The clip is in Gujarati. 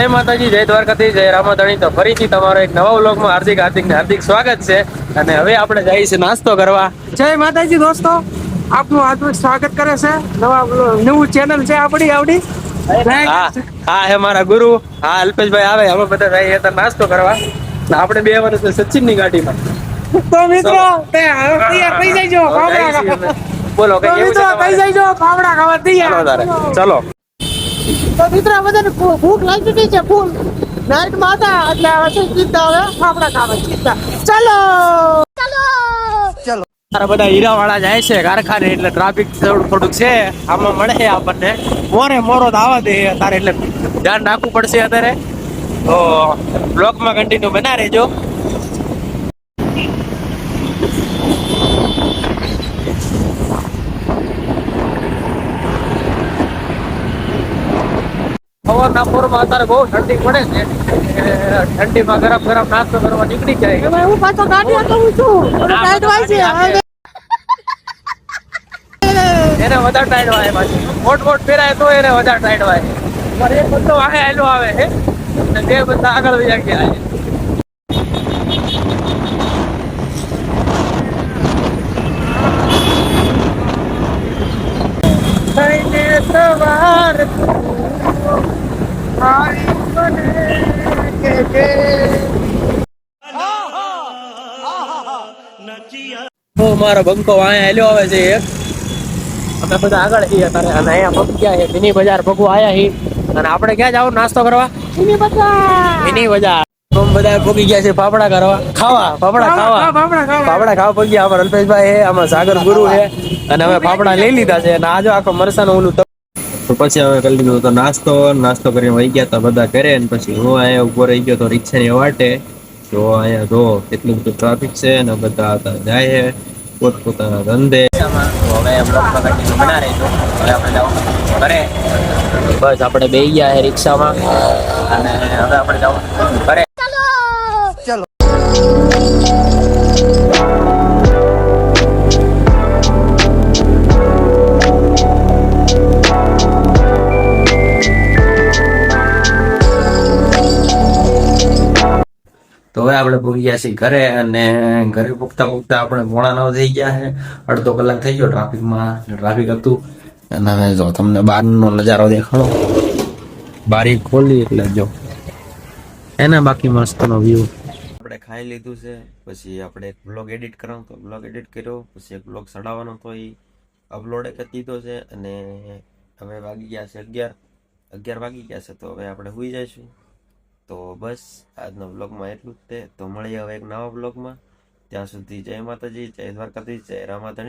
જય માતાજી જય દ્વારકાથી જય રામાધણી. તો ફરીથી તમારો એક નવા વ્લોગમાં હાર્દિક હાર્દિક હાર્દિક સ્વાગત છે. અને હવે આપણે જઈએ છીએ નાસ્તો કરવા. જય માતાજી દોસ્તો આપનું હાર્દિક સ્વાગત કરે છે. નવા નવું ચેનલ છે આપણી આવડી. હા હા મારા ગુરુ. હા અલ્પેશભાઈ આવે અમે બધા જઈએ હતા નાસ્તો કરવા. આપણે બે વર્ષ સચિનની ગાડીમાં. તો મિત્રો તે થઈ જજો. બોલો કઈ ફાફડા ખાવા તૈયાર. ચલો. તો મિત્રો બધાને ભૂખ લાગી ગઈ છે ફૂલ નાઈટમાં હતા એટલે હવે ચિંતા હવે ફાફડા ખાવા ચિંતા ચાલો! ચાલો! તારા બધા હીરા વાળા જાય છે કારખાને એટલે ટ્રાફિક થોડું થોડુંક છે. આમાં મળે છે આપણને. મોરે મોરો તો આવવા દે તારે એટલે ધ્યાન રાખવું પડશે અત્યારે. તો બ્લોકમાં કન્ટિન્યુ બના રહેજો. સવારના પોરમાં અત્યારે બહુ ઠંડી પડે છે. ઠંડીમાં ગરમ ગરમ નાસ્તો કરવા નીકળી જાય. હું પાછો ગાડી હટાવું છું. ટાઈટ હોય છે. એને વધારે ટાઈટ વાય પાછી. મોટ મોટ ફેરાય તો એને વધારે ટાઈટ વાય. પણ એક બંદો વાહે આવે છે અને બે બધા આગળ વયા ગયા છે સવાર મારી મને કે કે હું મારો બંકો અહીંયા હેલ્યો આવે છે એક. અમે બધા આગળ છીએ અત્યારે અને અહીંયા પગ ગયા છે. મિની બજાર ભગવા આયા હી અને આપણે ક્યાં જાવ નાસ્તો કરવા? મિની બજાર. મિની બજાર. અમે બધા ભોગી ગયા છે પાપડા કરવા. ખાવા પાપડા ખાવા પાપડા ખાવા પગ અમારા અલ્પેશભાઈ છે આમાં સાગર ગુરુ છે. અને અમે પાપડા લઈ લીધા છે. અને આજો આખો મરસાનો ઓલું તો પછી અમે કરી લીધું તો નાસ્તો નાસ્તો કરીને વહી ગયા હતા બધા કરે અને પછી હું અહીંયા ઊભો રહી ગયો તો રિક્ષાની વાટે જો અહીંયા જો કેટલું બધું ટ્રાફિક છે અને બધા હતા જાય પોતપોતાના ધંધે. હવે બ્લોકમાં કન્ટિન્યુ આપણે ઘરે. બસ આપણે બે ગયા છે રિક્ષામાં. અને હવે આપણે જવું ઘરે. તો હવે આપણે ગયા છીએ ઘરે અને ઘરે પૂગતા પૂગતા આપણે મોડા નવ થઈ ગયા છે. અડધો કલાક થઈ ગયો ટ્રાફિકમાં ટ્રાફિક હતું. અને હવે જો તમને બહારનો નજારો દેખાડો. બારી ખોલી એટલે જો. એને બાકી મસ્તનો વ્યૂ આપણે ખાઈ લીધું છે, પછી આપણે એક બ્લોગ એડિટ કરવાનો તો બ્લોગ એડિટ કર્યો, પછી એક બ્લોગ ચડાવવાનો તો એ અપલોડ કરી દીધો છે અને હવે વાગી ગયા છે અગિયાર. અગિયાર વાગી ગયા છે તો હવે આપણે સુઈ જઈશું. તો બસ, આજના બ્લોગમાં એટલું જ તે. તો મળીએ હવે એક નવા બ્લોગમાં ત્યાં સુધી જય માતાજી, જય દ્વારકાધીશ, જય રામાધણી.